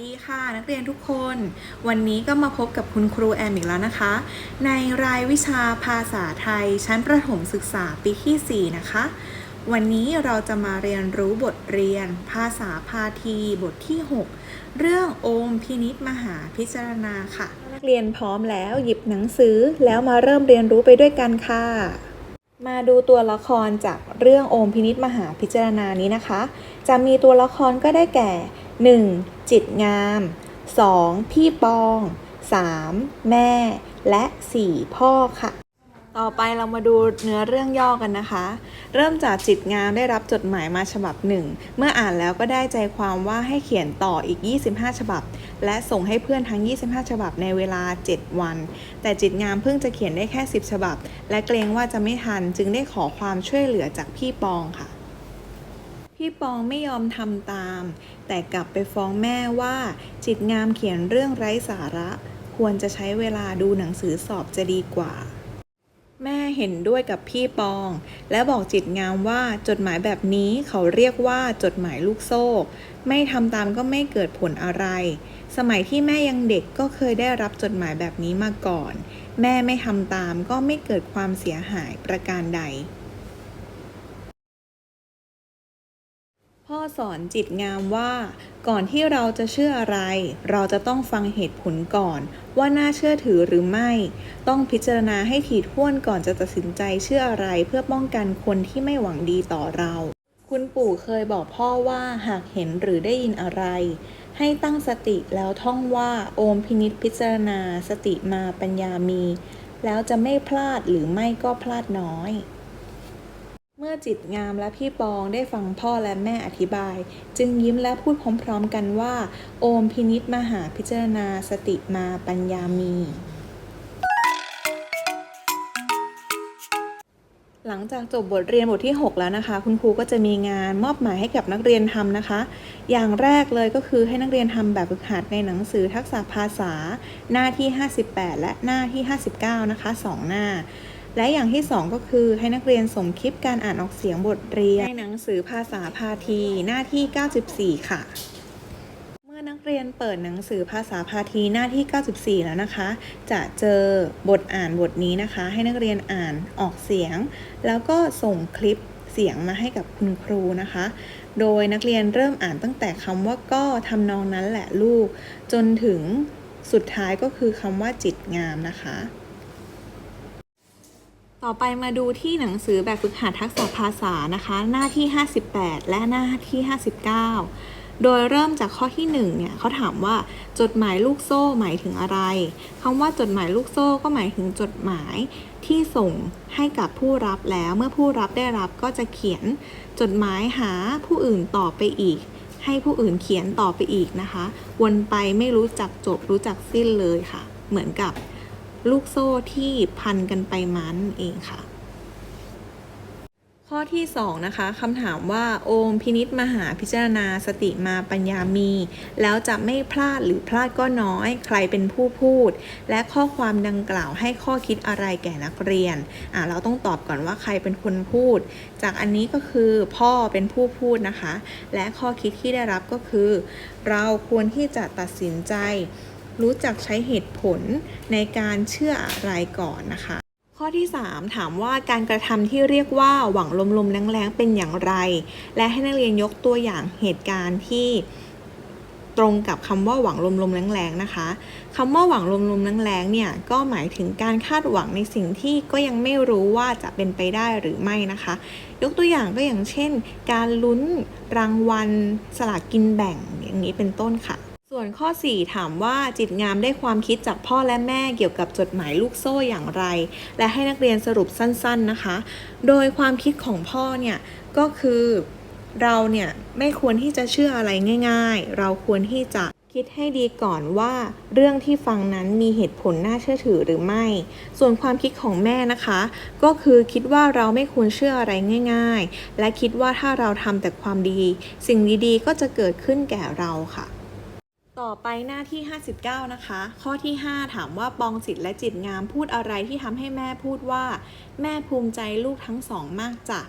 ดีค่ะ นักเรียนทุกคน วันนี้ก็มาพบกับคุณครูแอมอีกแล้วนะคะ ในรายวิชาภาษาไทย ชั้นประถมศึกษาปีที่ 4 นะคะ วันนี้เราจะมาเรียนรู้บทเรียน ภาษาพาทีบทที่ 6 เรื่องโอมพินิษมหาพิจารณาค่ะ นักเรียนพร้อมแล้วหยิบหนังสือแล้วมาเริ่มเรียนรู้ไปด้วยกันค่ะ มาดูตัวละครจากเรื่องโอมพินิษมหาพิจารณานี้นะคะ จะมีตัวละครก็ได้แก่ 1. จิตงาม 2. พี่ปอง 3. แม่ และ 4. พ่อค่ะ ต่อไปเรามาดูเนื้อเรื่องย่อกันนะคะ เริ่มจากจิตงามได้รับจดหมายมาฉบับหนึ่ง เมื่ออ่านแล้วก็ได้ใจความว่าให้เขียนต่ออีก 25 ฉบับ และส่งให้เพื่อนทั้ง 25 ฉบับในเวลา 7 วัน แต่จิตงามเพิ่งจะเขียนได้แค่ 10 ฉบับ และเกรงว่าจะไม่ทันจึงได้ขอความช่วยเหลือจากพี่ปองค่ะ พี่ปองไม่ยอมทำตาม แต่กลับไปฟ้องแม่ว่าจิตงามเขียนเรื่องไร้สาระ ควรจะใช้เวลาดูหนังสือสอบจะดีกว่า แม่เห็นด้วยกับพี่ปอง และบอกจิตงามว่าจดหมายแบบนี้เขาเรียกว่าจดหมายลูกโซ่ ไม่ทำตามก็ไม่เกิดผลอะไร สมัยที่แม่ยังเด็กก็เคยได้รับจดหมายแบบนี้มาก่อน แม่ไม่ทำตามก็ไม่เกิดความเสียหายประการใด พ่อสอนจิตงามว่า ก่อนที่เราจะเชื่ออะไร เราจะต้องฟังเหตุผลก่อน ว่าน่าเชื่อถือหรือไม่ ต้องพิจารณาให้ถี่ถ้วนก่อนจะตัดสินใจเชื่ออะไร เพื่อป้องกันคนที่ไม่หวังดีต่อเรา คุณปู่เคยบอกพ่อว่าหากเห็นหรือได้ยินอะไร ให้ตั้งสติแล้วท่องว่าโอมพินิษพิจารณา สติมาปัญญามี แล้วจะไม่พลาดหรือไม่ก็พลาดน้อย เมื่อจิตงามและพี่ปองได้ฟังพ่อและแม่อธิบาย จึงยิ้มและพูดพร้อมๆกันว่า โอมพินิษมหาพิจารณาสติมาปัญญามีหลังจากจบบทเรียนบทที่ 6 แล้วนะคะ คุณครูก็จะมีงานมอบหมายให้กับนักเรียนทำนะคะ อย่างแรกเลยก็คือให้นักเรียนทำแบบฝึกหัดในหนังสือทักษะภาษา หน้าที่ 58 และหน้าที่ 59 นะคะ 2 หน้า และอย่างที่ 2 ก็คือให้นักเรียนส่งคลิปการอ่านออกเสียงบทเรียนในหนังสือภาษาพาทีหน้าที่ 94 ค่ะ เมื่อนักเรียนเปิดหนังสือภาษาพาทีหน้าที่ 94 แล้วนะคะ จะเจอบทอ่านบทนี้นะคะ ให้นักเรียนอ่านออกเสียง แล้วก็ส่งคลิปเสียงมาให้กับคุณครูนะคะ โดยนักเรียนเริ่มอ่านตั้งแต่คำว่าก็ทำนองนั้นแหละลูก จนถึงสุดท้ายก็คือคำว่าจิตงามนะคะ ต่อไปมาดูที่หนังสือแบบฝึกหัดทักษะภาษานะคะ หน้าที่ 58 และหน้าที่ 59 โดยเริ่มจากข้อที่1เนี่ยเขาถามว่าจดหมายลูกโซ่หมายถึงอะไรคำว่าจดหมายลูกโซ่ก็หมายถึงจดหมายที่ส่งให้กับผู้รับแล้วเมื่อผู้รับได้รับก็จะเขียนจดหมายหาผู้อื่นต่อไปอีก ให้ผู้อื่นเขียนต่อไปอีกนะคะ วนไปไม่รู้จักจบรู้จักสิ้นเลยค่ะ เหมือนกับ ลูกโซ่ที่พันกันไปมานั่นเองค่ะ ข้อที่ 2 นะคะคำถามว่าโอมพินิษมหาพิจารณาสติมาปัญญามี แล้วจะไม่พลาดหรือพลาดก็น้อย ใครเป็นผู้พูด และข้อความดังกล่าวให้ข้อคิดอะไรแก่นักเรียนอ่าเราต้องตอบก่อนว่าใครเป็นคนพูด จากอันนี้ก็คือพ่อเป็นผู้พูดนะคะ และข้อคิดที่ได้รับก็คือ เราควรที่จะตัดสินใจ รู้จักใช้เหตุผลในการเชื่ออะไรก่อนนะคะ ข้อที่ 3 ถามว่าการกระทำที่เรียกว่าหวังลมๆแรงๆเป็นอย่างไร และให้นักเรียนยกตัวอย่างเหตุการณ์ที่ตรงกับคำว่าหวังลมๆแรงๆนะคะคำว่าหวังลมๆแรงๆเนี่ยก็หมายถึงการคาดหวังในสิ่งที่ก็ยังไม่รู้ว่าจะเป็นไปได้หรือไม่นะคะ ยกตัวอย่างก็อย่างเช่น การลุ้นรางวัลสลากกินแบ่งอย่างนี้เป็นต้นค่ะ ส่วนข้อ 4 ถามว่าจิตงามได้ความคิดจากพ่อและแม่เกี่ยวกับจดหมายลูกโซ่อย่างไร และให้นักเรียนสรุปสั้นๆนะคะ โดยความคิดของพ่อเนี่ยก็คือเราเนี่ยไม่ควรที่จะเชื่ออะไรง่าย ๆ เราควรที่จะคิดให้ดีก่อนว่าเรื่องที่ฟังนั้นมีเหตุผลน่าเชื่อถือหรือไม่ ส่วนความคิดของแม่นะคะ ก็คือคิดว่าเราไม่ควรเชื่ออะไรง่าย ๆ และคิดว่าถ้าเราทำแต่ความดี สิ่งดีๆก็จะเกิดขึ้นแก่เราค่ะ ต่อไปหน้าที่ 59 นะคะ ข้อที่ 5 ถามว่าปองจิตและจิตงามพูดอะไรที่ทำให้แม่พูดว่า แม่ภูมิใจลูกทั้งสองมากจ้ะ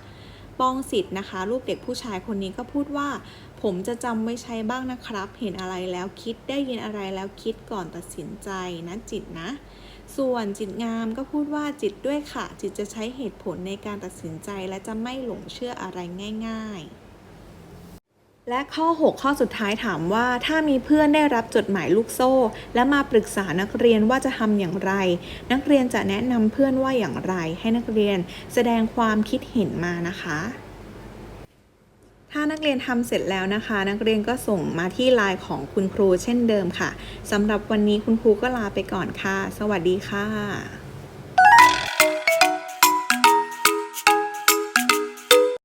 ปองสิทธิ์นะคะรูปเด็กผู้ชายคนนี้ก็พูดว่า ผมจะจำไว้ใช้บ้างนะครับ เห็นอะไรแล้วคิดได้ยินอะไรแล้วคิดก่อนตัดสินใจนะจิตนะ ส่วนจิตงามก็พูดว่าจิตด้วยค่ะ จิตจะใช้เหตุผลในการตัดสินใจและจะไม่หลงเชื่ออะไรง่าย ๆ และข้อ 6 ข้อสุดท้ายถามว่า ถ้ามีเพื่อนได้รับจดหมายลูกโซ่ และมาปรึกษานักเรียนว่าจะทำอย่างไร นักเรียนจะแนะนำเพื่อนว่าอย่างไร ให้นักเรียนแสดงความคิดเห็นมานะคะ ถ้านักเรียนทำเสร็จแล้วนะคะ นักเรียนก็ส่งมาที่ไลน์ของคุณครูเช่นเดิมค่ะสำหรับวันนี้คุณครูก็ลาไปก่อนค่ะ สวัสดีค่ะ